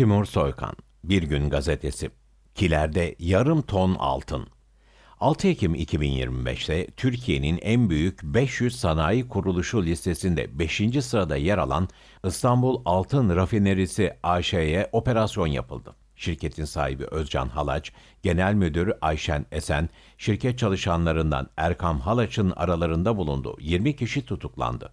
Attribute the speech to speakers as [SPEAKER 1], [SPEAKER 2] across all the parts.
[SPEAKER 1] Timur Soykan, Bir Gün Gazetesi. Kilerde yarım ton altın. 6 Ekim 2025'te Türkiye'nin en büyük 500 sanayi kuruluşu listesinde 5. sırada yer alan İstanbul Altın Rafinerisi AŞ'ye operasyon yapıldı. Şirketin sahibi Özcan Halaç, Genel Müdürü Ayşen Esen, şirket çalışanlarından Erkam Halaç'ın aralarında bulunduğu 20 kişi tutuklandı.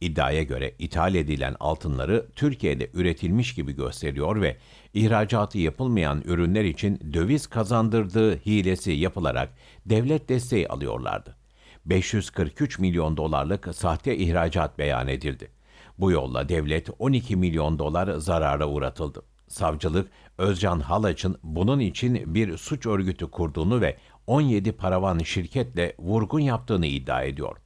[SPEAKER 1] İddiaya göre ithal edilen altınları Türkiye'de üretilmiş gibi gösteriyor ve ihracatı yapılmayan ürünler için döviz kazandırdığı hilesi yapılarak devlet desteği alıyorlardı. 543 milyon dolarlık sahte ihracat beyan edildi. Bu yolla devlet 12 milyon dolar zarara uğratıldı. Savcılık Özcan Halaç'ın bunun için bir suç örgütü kurduğunu ve 17 paravan şirketle vurgun yaptığını iddia ediyor.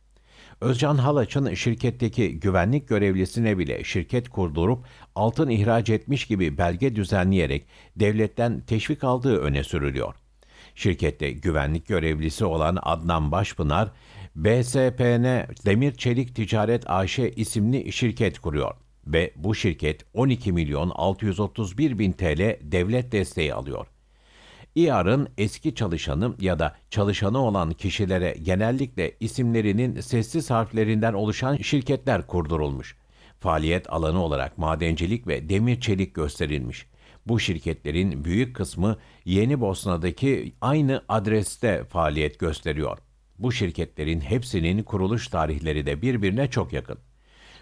[SPEAKER 1] Özcan Halaç'ın şirketteki güvenlik görevlisine bile şirket kurdurup altın ihraç etmiş gibi belge düzenleyerek devletten teşvik aldığı öne sürülüyor. Şirkette güvenlik görevlisi olan Adnan Başpınar, BSPN Demir Çelik Ticaret AŞ isimli şirket kuruyor ve bu şirket 12 milyon 631 bin TL devlet desteği alıyor. İAR'ın eski çalışanı ya da çalışanı olan kişilere genellikle isimlerinin sessiz harflerinden oluşan şirketler kurdurulmuş. Faaliyet alanı olarak madencilik ve demir çelik gösterilmiş. Bu şirketlerin büyük kısmı Yeni Bosna'daki aynı adreste faaliyet gösteriyor. Bu şirketlerin hepsinin kuruluş tarihleri de birbirine çok yakın.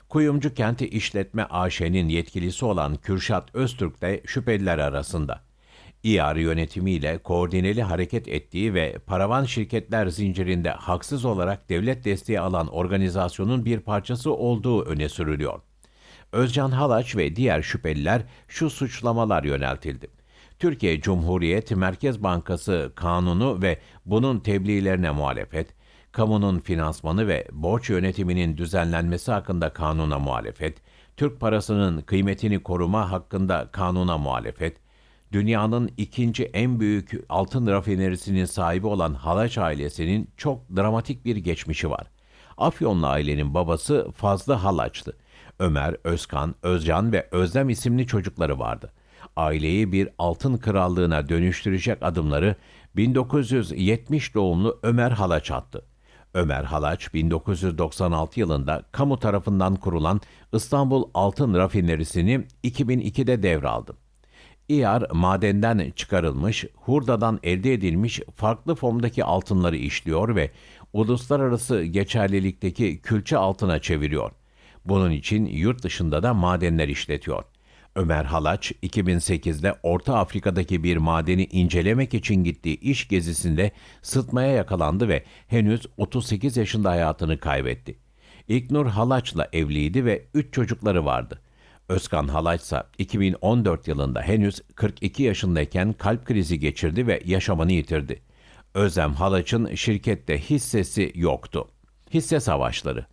[SPEAKER 1] Kuyumcu Kenti İşletme AŞ'nin yetkilisi olan Kürşat Öztürk de şüpheliler arasında. İAR yönetimiyle koordineli hareket ettiği ve paravan şirketler zincirinde haksız olarak devlet desteği alan organizasyonun bir parçası olduğu öne sürülüyor. Özcan Halaç ve diğer şüpheliler şu suçlamalar yöneltildi. Türkiye Cumhuriyet Merkez Bankası kanunu ve bunun tebliğlerine muhalefet, kamunun finansmanı ve borç yönetiminin düzenlenmesi hakkında kanuna muhalefet, Türk parasının kıymetini koruma hakkında kanuna muhalefet, dünyanın ikinci en büyük altın rafinerisinin sahibi olan Halaç ailesinin çok dramatik bir geçmişi var. Afyonlu ailenin babası Fazlı Halaç'tı. Ömer, Özkan, Özcan ve Özlem isimli çocukları vardı. Aileyi bir altın krallığına dönüştürecek adımları 1970 doğumlu Ömer Halaç attı. Ömer Halaç 1996 yılında kamu tarafından kurulan İstanbul Altın Rafinerisi'ni 2002'de devraldı. İyar madenden çıkarılmış, hurdadan elde edilmiş farklı formdaki altınları işliyor ve uluslararası geçerlilikteki külçe altına çeviriyor. Bunun için yurt dışında da madenler işletiyor. Ömer Halaç 2008'de Orta Afrika'daki bir madeni incelemek için gittiği iş gezisinde sıtmaya yakalandı ve henüz 38 yaşında hayatını kaybetti. İlknur Halaç'la evliydi ve 3 çocukları vardı. Özkan Halaç ise 2014 yılında henüz 42 yaşındayken kalp krizi geçirdi ve yaşamını yitirdi. Özlem Halaç'ın şirkette hissesi yoktu. Hisse savaşları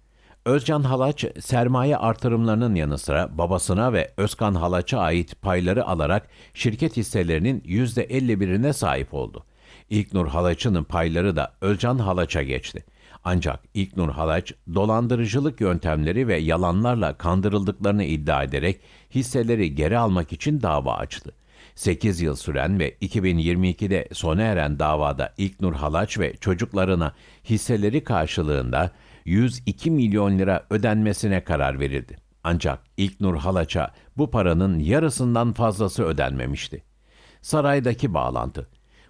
[SPEAKER 1] Özcan Halaç sermaye artırımlarının yanı sıra babasına ve Özkan Halaç'a ait payları alarak şirket hisselerinin %51'ine sahip oldu. İlknur Halaç'ın payları da Özcan Halaç'a geçti. Ancak İlknur Halaç dolandırıcılık yöntemleri ve yalanlarla kandırıldıklarını iddia ederek hisseleri geri almak için dava açtı. 8 yıl süren ve 2022'de sona eren davada İlknur Halaç ve çocuklarına hisseleri karşılığında 102 milyon lira ödenmesine karar verildi. Ancak İlknur Halaç'a bu paranın yarısından fazlası ödenmemişti. Saraydaki bağlantı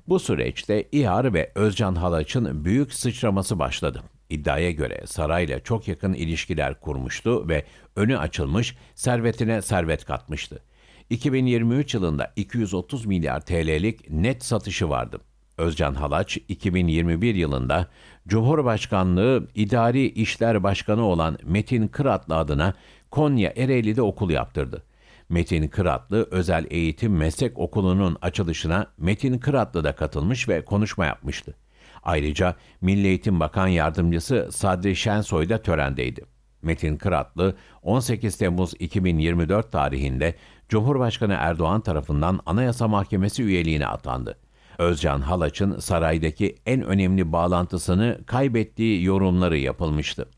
[SPEAKER 1] bu süreçte İHAR ve Özcan Halaç'ın büyük sıçraması başladı. İddiaya göre sarayla çok yakın ilişkiler kurmuştu ve önü açılmış, servetine servet katmıştı. 2023 yılında 230 milyar TL'lik net satışı vardı. Özcan Halaç 2021 yılında Cumhurbaşkanlığı İdari İşler Başkanı olan Metin Kıratlı adına Konya Ereğli'de okul yaptırdı. Metin Kıratlı Özel Eğitim Meslek Okulu'nun açılışına Metin Kıratlı da katılmış ve konuşma yapmıştı. Ayrıca Milli Eğitim Bakan Yardımcısı Sadri Şensoy da törendeydi. Metin Kıratlı 18 Temmuz 2024 tarihinde Cumhurbaşkanı Erdoğan tarafından Anayasa Mahkemesi üyeliğine atandı. Özcan Halaç'ın saraydaki en önemli bağlantısını kaybettiği yorumları yapılmıştı.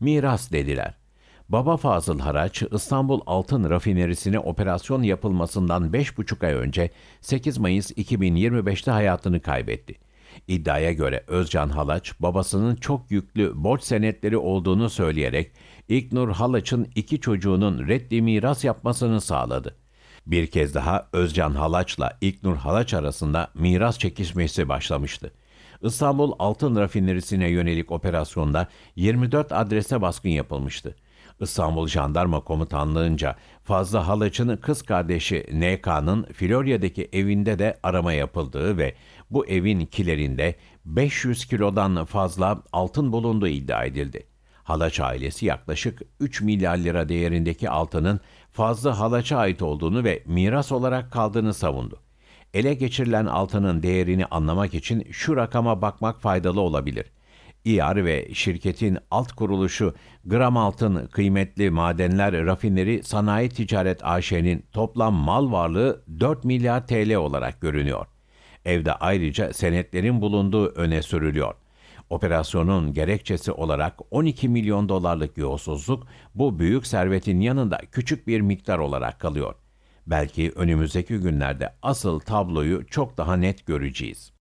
[SPEAKER 1] Miras dediler. Baba Fazıl Haraç, İstanbul Altın Rafinerisi'ne operasyon yapılmasından 5,5 ay önce 8 Mayıs 2025'te hayatını kaybetti. İddiaya göre Özcan Halaç, babasının çok yüklü borç senetleri olduğunu söyleyerek İlknur Halaç'ın iki çocuğunun reddi miras yapmasını sağladı. Bir kez daha Özcan Halaç'la İlknur Halaç arasında miras çekişmesi başlamıştı. İstanbul Altın Rafinerisi'ne yönelik operasyonda 24 adrese baskın yapılmıştı. İstanbul Jandarma Komutanlığı'nca Fazla Halaç'ın kız kardeşi NK'nın Florya'daki evinde de arama yapıldığı ve bu evin kilerinde 500 kilodan fazla altın bulunduğu iddia edildi. Halaç ailesi yaklaşık 3 milyar lira değerindeki altının fazla Halaç'a ait olduğunu ve miras olarak kaldığını savundu. Ele geçirilen altının değerini anlamak için şu rakama bakmak faydalı olabilir. İAR ve şirketin alt kuruluşu Gram Altın Kıymetli Madenler Rafineri Sanayi Ticaret AŞ'nin toplam mal varlığı 4 milyar TL olarak görünüyor. Evde ayrıca senetlerin bulunduğu öne sürülüyor. Operasyonun gerekçesi olarak 12 milyon dolarlık yolsuzluk bu büyük servetin yanında küçük bir miktar olarak kalıyor. Belki önümüzdeki günlerde asıl tabloyu çok daha net göreceğiz.